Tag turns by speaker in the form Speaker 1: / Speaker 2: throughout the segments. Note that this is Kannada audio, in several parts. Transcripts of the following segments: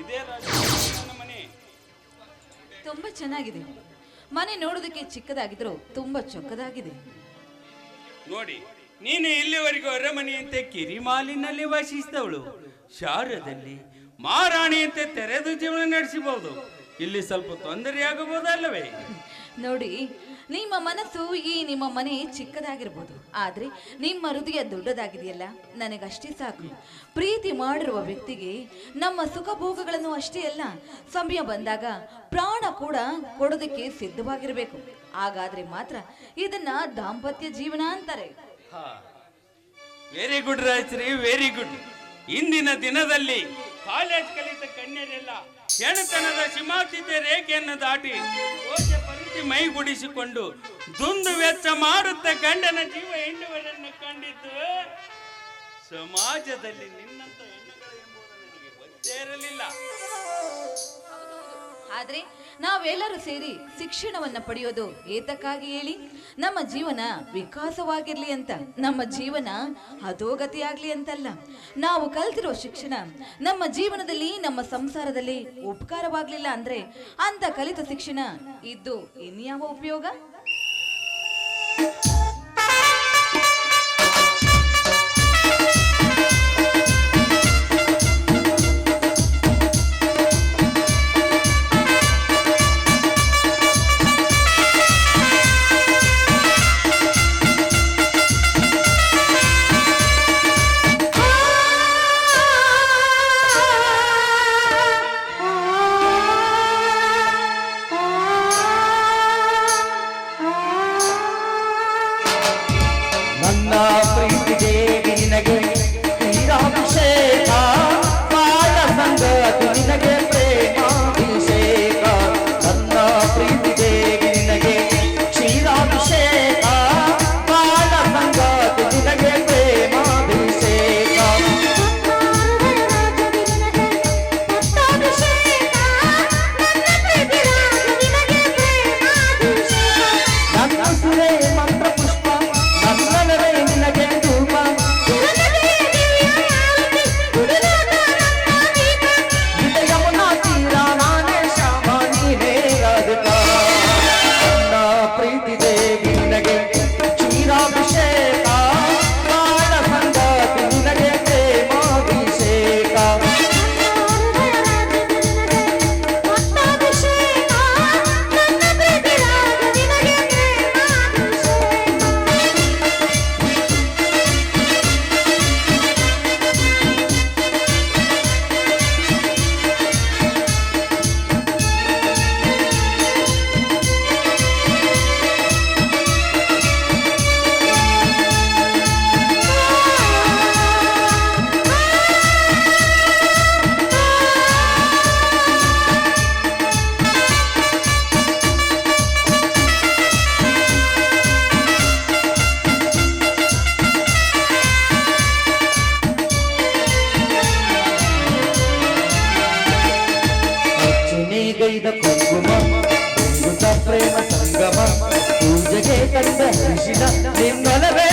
Speaker 1: ಇದೇ ಮನೆ.
Speaker 2: ತುಂಬಾ ಚೆನ್ನಾಗಿದೆ. ಮನೆ ನೋಡೋದಕ್ಕೆ ಚಿಕ್ಕದಾಗಿದ್ರು ತುಂಬಾ ಚೊಕ್ಕದಾಗಿದೆ.
Speaker 1: ನೋಡಿ ನೀನು ಇಲ್ಲಿವರೆಗೂ ಅರಮನೆಯಂತೆ ಕಿರಿಮಾಲಿನಲ್ಲಿ ವಾಸಿಸಿದವಳು. ಶಾರದಲ್ಲಿ ಮಹಾರಾಣಿಯಂತೆ ತೆರೆದು ಜೀವನ ನಡೆಸಬಹುದು. ಇಲ್ಲಿ ಸ್ವಲ್ಪ ತೊಂದರೆಯಾಗಬಹುದಲ್ಲವೇ?
Speaker 2: ನೋಡಿ ನಿಮ್ಮ ಮನಸ್ಸು ಈ ನಿಮ್ಮ ಮನೆ ಚಿಕ್ಕದಾಗಿರ್ಬೋದು. ಆದರೆ ನಿಮ್ಮ ಹೃದಯ ದೊಡ್ಡದಾಗಿದೆಯಲ್ಲ? ನನಗಷ್ಟೇ ಸಾಕು. ಪ್ರೀತಿ ಮಾಡಿರುವ ವ್ಯಕ್ತಿಗೆ ನಮ್ಮ ಸುಖ ಭೋಗಗಳನ್ನು ಅಷ್ಟೇ ಅಲ್ಲ, ಸಮಯ ಬಂದಾಗ ಪ್ರಾಣ ಕೂಡ ಕೊಡೋದಕ್ಕೆ ಸಿದ್ಧವಾಗಿರಬೇಕು. ಹಾಗಾದ್ರೆ ಮಾತ್ರ ಇದನ್ನ ದಾಂಪತ್ಯ ಜೀವನ ಅಂತಾರೆ.
Speaker 1: Very good Rajri very good ಇಂದಿನ ದಿನದಲ್ಲಿ ಕಾಲೇಜ್ ಕಲಿತ ಕನ್ಯರೆಲ್ಲ ಹೆಣತನದ ಸಿಮಾತಿದ್ದೆ ರೇಖೆಯನ್ನು ದಾಟಿ ಪರಿಧಿ ಮೈಗೂಡಿಸಿಕೊಂಡು ದುಂದು ವೆಚ್ಚ ಮಾಡುತ್ತ ಗಂಡನ ಜೀವ ಹೆಣ್ಣುಗಳನ್ನು ಕಂಡಿದ್ದು, ಸಮಾಜದಲ್ಲಿ ನಿನ್ನಂತ ಹೆಣ್ಣುಗಳು ಎಂಬುದು ನನಗೆ ಗೊತ್ತೇ ಇರಲಿಲ್ಲ.
Speaker 2: ಆದ್ರೆ ನಾವೆಲ್ಲರೂ ಸೇರಿ ಶಿಕ್ಷಣವನ್ನು ಪಡೆಯೋದು ಏತಕ್ಕಾಗಿ ಹೇಳಿ? ನಮ್ಮ ಜೀವನ ವಿಕಾಸವಾಗಿರಲಿ ಅಂತ. ನಮ್ಮ ಜೀವನ ಅಧೋಗತಿಯಾಗಲಿ ಅಂತಲ್ಲ. ನಾವು ಕಲ್ತಿರೋ ಶಿಕ್ಷಣ ನಮ್ಮ ಜೀವನದಲ್ಲಿ, ನಮ್ಮ ಸಂಸಾರದಲ್ಲಿ ಉಪಕಾರವಾಗಲಿಲ್ಲ ಅಂದರೆ ಅಂತ ಕಲಿತ ಶಿಕ್ಷಣ ಇದ್ದು ಇನ್ಯಾವ ಉಪಯೋಗ?
Speaker 3: ಅರ್ಚನೆಗೈದ ಕುಂಕುಮ ಬೆಂಗುತ ಪ್ರೇಮ ಸಂಗಮ ಪೂಜೆಗೆ ತಂದ ಹರಿಶಿನ ನಿನ್ನೊಲವೇ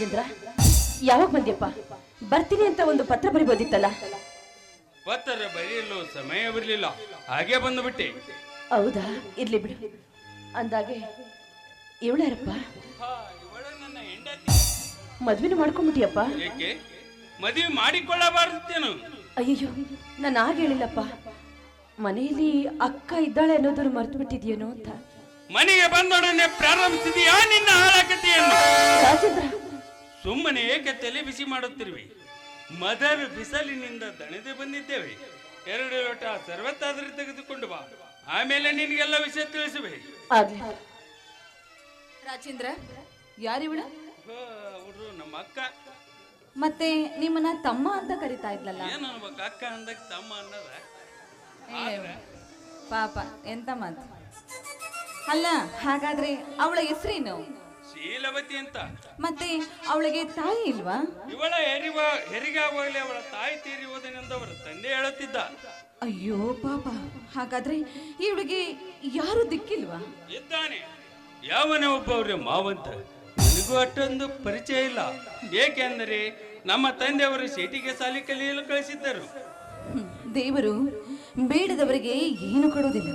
Speaker 2: ರಾಜೇಂದ್ರ
Speaker 4: ಯಾವಾಗ ಬಂದ್ಯಪ್ಪ? ಬರ್ತೀನಿ ಅಂತ ಒಂದು ಪತ್ರ ಬರಿಬೋದಿತ್ತಲ್ಲ
Speaker 1: ಪತ್ರ ಬರೆಯಲು ಸಮಯವಿರಲಿಲ್ಲ ಹಾಗೆ ಬಂದುಬಿಟ್ಟೆ
Speaker 4: ಹೌದಾ? ಇರ್ಲಿ ಬಿಡು. ಅಂದಾಗೆ ಇವಳ್ಯಾರಪ್ಪ
Speaker 1: ಮದ್ವೆನು ಮಾಡ್ಕೊಂಡ್ಬಿಟ್ಟಿಯಪ್ಪ ನನ್ನ ಹೆಂಡತಿ.
Speaker 4: ಮದ್ವೆನೂ
Speaker 1: ಏಕೆ? ಮದುವೆ ಮಾಡಿಕೊಳ್ಳಬಾರ್ದೇನು
Speaker 4: ಅಯ್ಯೋ ನಾನು ಹಾಗೆ ಹೇಳಿಲ್ಲಪ್ಪ. ಮನೆಯಲ್ಲಿ ಅಕ್ಕ ಇದ್ದಾಳೆ ಅನ್ನೋದನ್ನು ಮರ್ತು ಬಿಟ್ಟಿದ್ಯೇನೋ ಅಂತ.
Speaker 1: ಮನೆಗೆ ಬಂದೊಡನೆ ಪ್ರಾರಂಭಿಸಿದೀಯಾ ನಿನ್ನ ಹಾಳಕತೆಯನ್ನು?
Speaker 4: ರಾಜೇಂದ್ರ
Speaker 1: ಸುಮ್ಮನೆ ಏಕೆ ತಲೆ ಬಿಸಿ ಮಾಡುತ್ತಿರುವೆ? ಮದರ್ ಬಿಸಲಿನಿಂದ ದಣದೆ ಬಂದಿದ್ದೇವೆ. ಎರಡು ಲೋಟ ಸರ್ವತ್ತಾದರೂ ತೆಗೆದುಕೊಂಡು ಬಾ. ಆಮೇಲೆ ನಿನಗೆಲ್ಲ ವಿಷಯ ತಿಳಿಸುವೆ.
Speaker 2: ರಾಜೇಂದ್ರ ಯಾರಿವಳು
Speaker 1: ಅವರು ನಮ್ಮ ಅಕ್ಕ.
Speaker 2: ಮತ್ತೆ ನಿಮ್ಮನ್ನ ತಮ್ಮ ಅಂತ ಕರಿತಾ ಇದ್ಲಲ್ಲ?
Speaker 1: ಏನು ಅಕ್ಕ ಅಂದಕ್ಕೆ ತಮ್ಮ ಅನ್ನದ?
Speaker 2: ಪಾಪ ಎಂತ ಮಾತು? ಅಲ್ಲ ಹಾಗಾದ್ರೆ ಅವಳ ಹೆಸರೇನು?
Speaker 1: ಶೀಲವತಿ ಅಂತ.
Speaker 2: ಮತ್ತೆ ಅವಳಿಗೆ ತಾಯಿ ಇಲ್ವಾ?
Speaker 1: ಇವಳ ಹೆರಿವ ಹೆರಿಗಾಗಲೇ ಅವಳ ತಾಯಿ ತೀರಿ ಹೋದನೆಂದು ಅವರ ತಂದೆ ಹೇಳುತ್ತಿದ್ದ.
Speaker 2: ಅಯ್ಯೋ ಪಾಪ. ಹಾಗಾದ್ರೆ ಇವಳಿಗೆ ಯಾರು ದಿಕ್ಕಿಲ್ವಾ?
Speaker 1: ಇದ್ದಾನೆ. ಯಾವನೇ ಅವ್ರ ಮಾವಂತ? ನನಗೂ ಅಷ್ಟೊಂದು ಪರಿಚಯ ಇಲ್ಲ. ಏಕೆಂದರೆ ನಮ್ಮ ತಂದೆಯವರು ಸೇಟಿಗೆ ಸಾಲಿ ಕಲಿಯಲು ಕಳಿಸಿದ್ದರು.
Speaker 2: ದೇವರು ಬೇಡದವರಿಗೆ ಏನು ಕೊಡುವುದಿಲ್ಲ.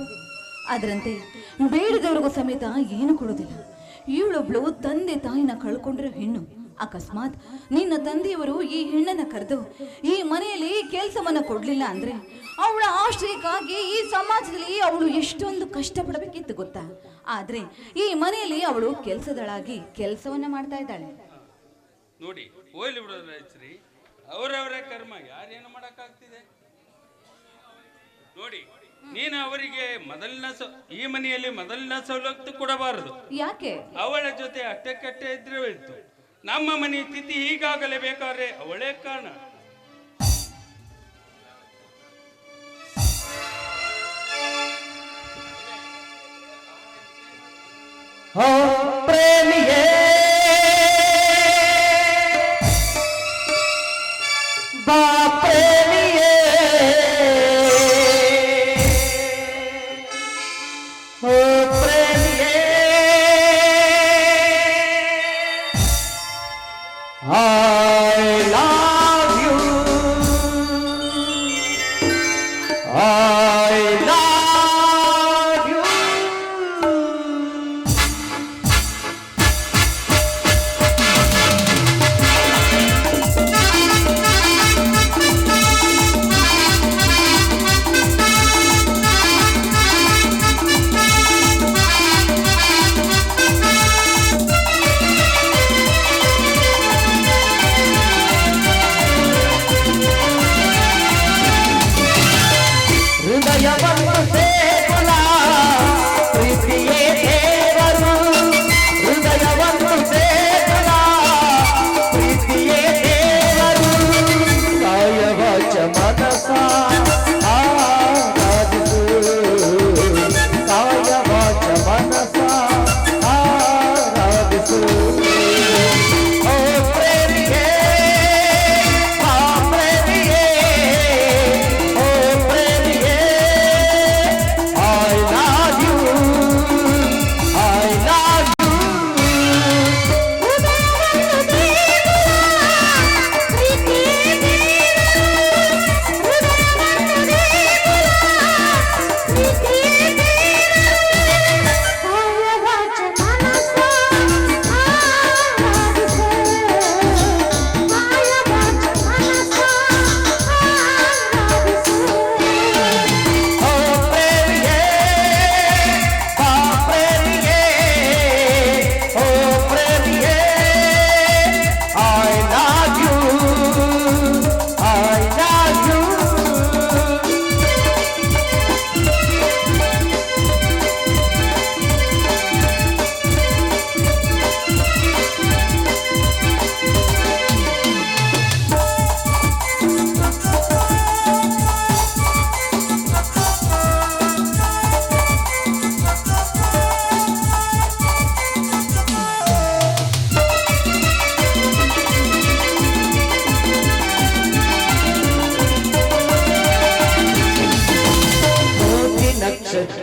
Speaker 2: ಅದರಂತೆ ಬೇಡದವರಿಗೂ ಸಮೇತ ಏನು ಕೊಡುವುದಿಲ್ಲ. ಇವಳೊಬ್ಳು ತಂದೆ ತಾಯಿನ ಕಳ್ಕೊಂಡಿರೋ ಹೆಣ್ಣು. ಅಕಸ್ಮಾತ್ ನಿನ್ನ ತಂದೆಯವರು ಈ ಹೆಣ್ಣನ್ನ ಕರೆದು, ಈ ಮನೆಯಲ್ಲಿ ಕೆಲಸವನ್ನ ಕೊಡ್ಲಿಲ್ಲ ಅಂದ್ರೆ ಅವಳ ಆಶ್ರಯಕ್ಕಾಗಿ ಈ ಸಮಾಜದಲ್ಲಿ ಅವಳು ಎಷ್ಟೊಂದು ಕಷ್ಟಪಡಬೇಕಿತ್ತು ಗೊತ್ತಾ? ಆದ್ರೆ ಈ ಮನೆಯಲ್ಲಿ ಅವಳು ಕೆಲಸದಳಾಗಿ ಕೆಲಸವನ್ನ ಮಾಡ್ತಾ ಇದ್ದಾಳೆ.
Speaker 1: ನೋಡಿ, ಹೋಗ್ಲಿ ಬಿಡೋದ್ರಿ ಅವರವರ ಕರ್ಮ ಯಾರೇನು ಮಾಡಕ್ಕಾಗ್ತಿದೆ? ನೋಡಿ ನೀನು ಅವರಿಗೆ ಮೊದಲಿನ ಸ ಈ ಮನೆಯಲ್ಲಿ ಮೊದಲಿನ ಸವಲತ್ತು ಕೊಡಬಾರದು.
Speaker 2: ಯಾಕೆ?
Speaker 1: ಅವಳ ಜೊತೆ ಅಟ್ಟೆ ಕಟ್ಟೆ ಇದ್ರೆ ಹೋಯ್ತು ನಮ್ಮ ಮನೆ ತಿಥಿ ಈಗಾಗಲೇ ಬೇಕಾದ್ರೆ ಅವಳೇ ಕಾರಣ.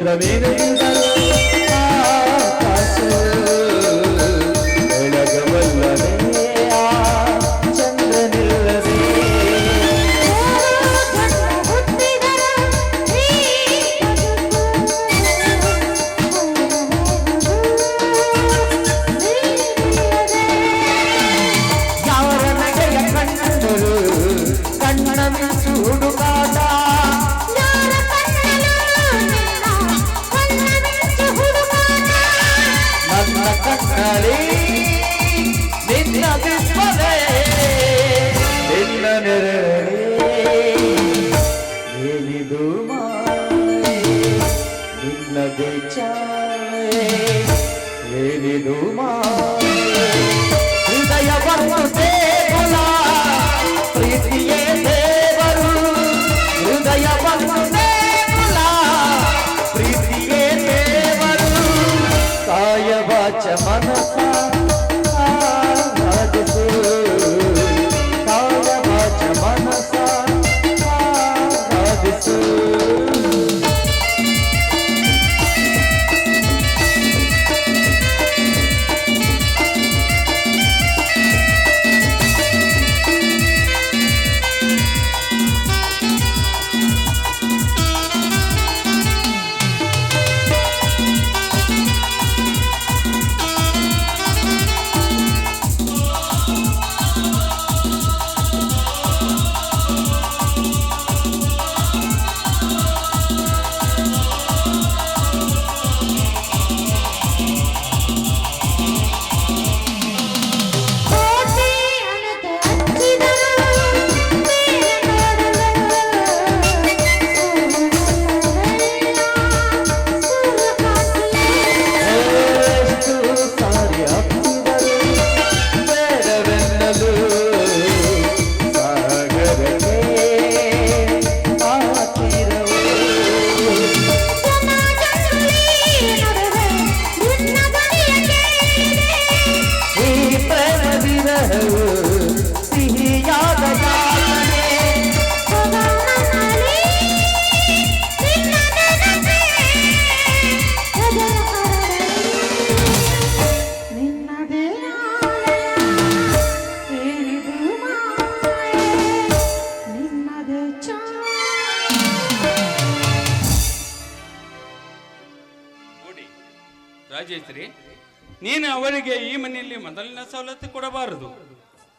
Speaker 3: pra mim, né? ದುಮಾ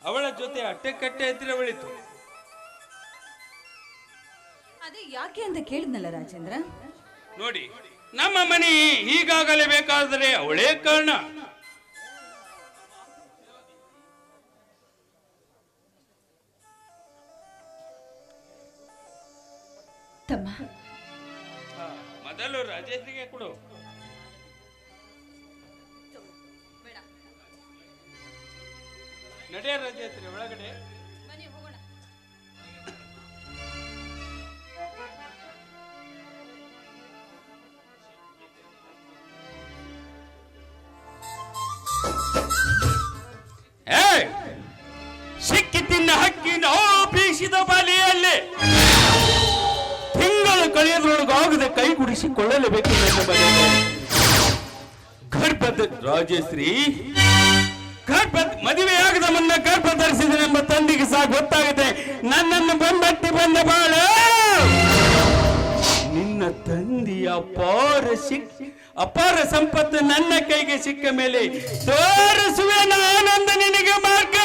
Speaker 3: ಅವಳ ಜೊತೆ ಅಟ್ಟೆಕಟ್ಟೆ ಹತ್ತಿರ ಬೆಳೀತು
Speaker 2: ಅದೇ ಯಾಕೆ ಅಂತ ಕೇಳಿದ್ನಲ್ಲ ರಾಜೇಂದ್ರ?
Speaker 3: ನೋಡಿ ನಮ್ಮ ಮನೆ ಹೀಗಾಗಲೇ ಬೇಕಾದರೆ ಅವಳೇ ಕಾರಣ.
Speaker 4: ತಮ್ಮ.
Speaker 3: ಮೊದಲು ರಾಜೇಂದ್ರಿಗೆ ಕೊಡು. ನಡೆಯ ರಾಜೇಶ್ವರಿ ಒಳಗಡೆ. ಏಯ್! ಸಿಕ್ಕಿ ತಿನ್ನ ಹಕ್ಕಿನ ಬೀಸಿದ ಬಲಿಯಲ್ಲಿ ತಿಂಗಳು ಕಳೆಯದ್ರೊಳಗಾಗದೆ ಕೈ ಗುಡಿಸಿಕೊಳ್ಳಲೇಬೇಕು ನನ್ನ ಮನೆಗೆ. ಗರ್ಭದ ರಾಜಶ್ರೀ ಗರ್ಭ ಮದುವೆಯಾಗದ ಮುನ್ನ ಗರ್ಭ ನಮ್ಮ ತಂದೆಗೆ ಸಹ ಗೊತ್ತಾಗುತ್ತೆ ನನ್ನನ್ನು ಬೆಂಬಟ್ಟಿ ಬಂದ ಬಾಳ. ನಿನ್ನ ತಂದೆಯ ಅಪಾರ ಅಪಾರ ಸಂಪತ್ತು ನನ್ನ ಕೈಗೆ ಸಿಕ್ಕ ಮೇಲೆ ತೋರಿಸುವೆ ಆನಂದ ನಿನಗೆ ಮಾರ್ಗ.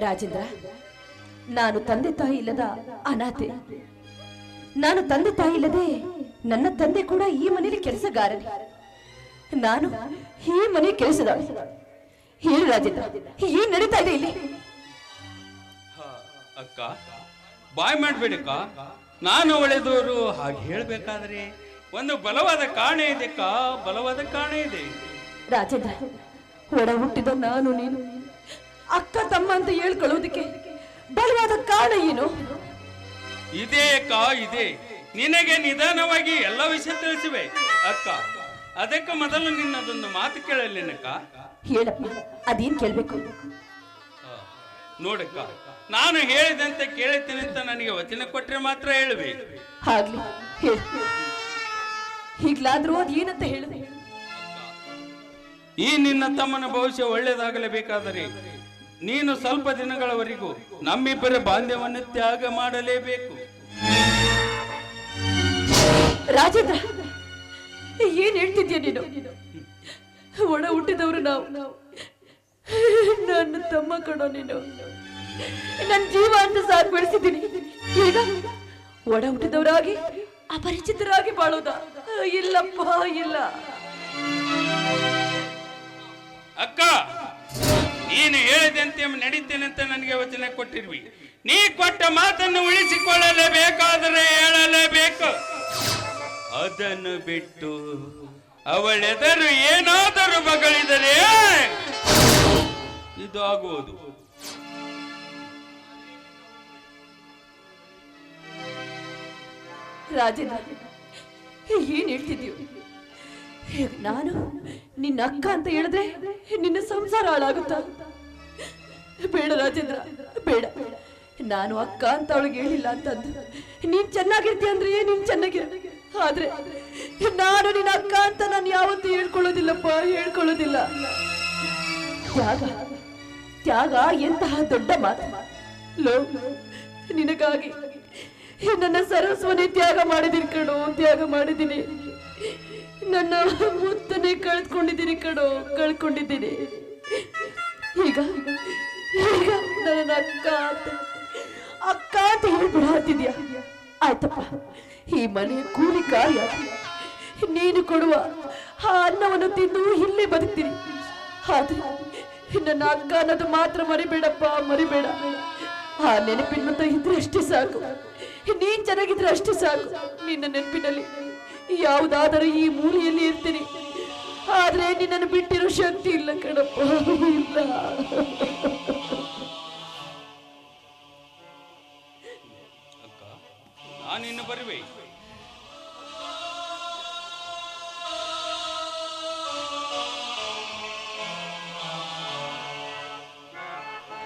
Speaker 4: ರಾಜೇಂದ್ರ ನಾನು ತಂದೆ ತಾಯಿ ಇಲ್ಲದ ಅನಾಥೆ. ನಾನು ತಂದೆ ತಾಯಿ ಇಲ್ಲದೆ ನನ್ನ ತಂದೆ ಕೂಡ ಈ ಮನೆಯಲ್ಲಿ ಕೆಲಸಗಾರನೇ. ನಾನು ಈ ಮನೆ ಕೆಲಸದ ಹೇಳು ರಾಜೇಂದ್ರ ಏನ್ ನಡೀತಾ ಇದೆ ಇಲ್ಲಿ.
Speaker 3: ಹಾ, ಅಕ್ಕ ಬಾಯ್ ಮಾಡ್ಬೇಡಕ್ಕ ನಾನು ಒಳ್ಳೆದವರು ಹಾಗೆ ಹೇಳ್ಬೇಕಾದ್ರೆ ಒಂದು ಬಲವಾದ ಕಾರಣ ಇದೆ ಅಕ್ಕ ಬಲವಾದ ಕಾರಣ ಇದೆ.
Speaker 4: ರಾಜೇಂದ್ರ ಒಡ ಹುಟ್ಟಿದ ನಾನು ನೀನು. ಅಕ್ಕ ತಮ್ಮ ಅಂತ ಹೇಳ್ಕೊಳ್ಳೋದಕ್ಕೆ ಬಲವಾದ ಕಾರಣ ಏನು?
Speaker 3: ಇದೇ ಅಕ್ಕ ಇದೆ. ನಿನಗೆ ನಿಧಾನವಾಗಿ ಎಲ್ಲ ವಿಷಯ ತಿಳಿಸಿವೆ. ಅಕ್ಕ
Speaker 1: ಅದಕ್ಕೆ ಮೊದಲು ನಿನ್ನದೊಂದು ಮಾತು ಕೇಳಲೇನಕ್ಕ
Speaker 4: ಹೇಳಪ್ಪ ಅದೇನ್ ಕೇಳ್ಬೇಕು?
Speaker 1: ನೋಡಕ್ಕ ನಾನು ಹೇಳಿದಂತೆ ಕೇಳುತ್ತೇನೆ ಅಂತ ನನಗೆ ವಚನ ಕೊಟ್ರೆ ಮಾತ್ರ ಹೇಳುವೆ.
Speaker 4: ಆಗ್ಲಿ ಹೇಳು. ಈಗ್ಲಾದ್ರೂ ಅದ್ ಏನಂತ ಹೇಳಿದೆ
Speaker 1: ಈ ನಿನ್ನ ತಮ್ಮನ ಭವಿಷ್ಯ ಒಳ್ಳೆಯದಾಗಲೇಬೇಕಾದರೆ ನೀನು ಸ್ವಲ್ಪ ದಿನಗಳವರೆಗೂ ನಮ್ಮಿಬ್ಬರ ಬಾಂಧವ್ಯವನ್ನು ತ್ಯಾಗ ಮಾಡಲೇಬೇಕು.
Speaker 4: ರಾಜೇಂದ್ರ ಏನ್ ಹೇಳ್ತಿದ್ಯಾ ನೀನು? ಒಣ ಹುಟ್ಟಿದವರು ನಾವು. ನನ್ನ ತಮ್ಮ ಕಣೋ ನೀನು. ನನ್ನ ಜೀವ ಅಂತ ಸಾಕು ಬೆಳೆಸಿದ್ದೀನಿ. ಈಗ ಒಡ ಹುಟ್ಟಿದವರಾಗಿ ಅಪರಿಚಿತರಾಗಿ ಬಾಳೋದ. ಇಲ್ಲಪ್ಪ ಇಲ್ಲ.
Speaker 1: ಅಕ್ಕ! ನೀನು ಹೇಳಿದಂತೆ ನಡೀತೇನೆ ಅಂತ ನನಗೆ ವಚನ ಕೊಟ್ಟಿರ್ವಿ ನೀ ಕೊಟ್ಟ ಮಾತನ್ನು ಉಳಿಸಿಕೊಳ್ಳಲೇಬೇಕಾದರೆ ಹೇಳಲೇಬೇಕು. ಅದನ್ನು ಬಿಟ್ಟು ಅವಳೆದರು ಏನಾದರೂ ಬಗಳಿದರೆ ಇದು ಆಗುವುದು.
Speaker 4: ರಾಜೇಂದ್ರ ಏನ್ ಹೇಳ್ತಿದ್ಯೋ ನಾನು ನಿನ್ನ ಅಕ್ಕ ಅಂತ ಹೇಳಿದ್ರೆ ನಿನ್ನ ಸಂಸಾರ ಹಾಳಾಗುತ್ತ? ಬೇಡ ರಾಜೇಂದ್ರ, ಬೇಡ. ನಾನು ಅಕ್ಕ ಅಂತ ಅವಳಿಗೆ ಹೇಳಿಲ್ಲ ಅಂತಂದು ನೀನ್ ಚೆನ್ನಾಗಿರ್ತೀಯ ಅಂದ್ರೆ ನೀನ್ ಚೆನ್ನಾಗಿರ ಆದ್ರೆ ನಾನು ನಿನ್ನ ಅಕ್ಕ ಅಂತ ನಾನು ಯಾವತ್ತೂ ಹೇಳ್ಕೊಳ್ಳೋದಿಲ್ಲಪ್ಪ, ಹೇಳ್ಕೊಳ್ಳೋದಿಲ್ಲ. ತ್ಯಾಗ ತ್ಯಾಗ ಎಂತಹ ದೊಡ್ಡ ಮಾತು. ಲೋ, ನಿನಗಾಗಿ ನನ್ನ ಸರಸ್ವನೇ ತ್ಯಾಗ ಮಾಡಿದೀನಿ ಕಣೋ, ತ್ಯಾಗ ಮಾಡಿದ್ದೀನಿ ನನ್ನ ಮುತ್ತನೆ ಕಳ್ಕೊಂಡಿದ್ದೀನಿ ಕಡು ಕಳ್ಕೊಂಡಿದ್ದೀನಿ. ಈಗ ಈಗ ನನ್ನ ಅಕ್ಕ ಅಕ್ಕ ಅಂತ ಹೇಳ್ಬಿಡಾತಿದ್ಯಾ ಆಯ್ತಪ್ಪ, ಈ ಮನೆ ಕೂಲಿ ಕಾಯ ನೀನು ಕೊಡುವ ಆ ಅನ್ನವನ್ನು ತಿಂದು ಇಲ್ಲೇ ಬದುಕ್ತೀನಿ. ಆದ್ರೆ ನನ್ನ ಅಕ್ಕ ಅನ್ನೋದು ಮಾತ್ರ ಮರಿಬೇಡಪ್ಪ, ಮರಿಬೇಡ. ಆ ನೆನಪಿನ ಇದ್ರೆ ಅಷ್ಟೇ ಸಾಕು. ನೀನ್ ಚೆನ್ನಾಗಿದ್ರೆ ಅಷ್ಟೇ ಸಾಕು. ನಿನ್ನ ನೆನಪಿನಲ್ಲಿ ಯಾವುದಾದರೂ ಈ ಮೂಲೆಯಲ್ಲಿ ಇರ್ತೀನಿ. ಆದ್ರೆ ನಿನ್ನನ್ನು ಬಿಟ್ಟಿರೋ ಶಕ್ತಿ ಇಲ್ಲ ಕಣಪ್ಪ. ಇಲ್ಲ.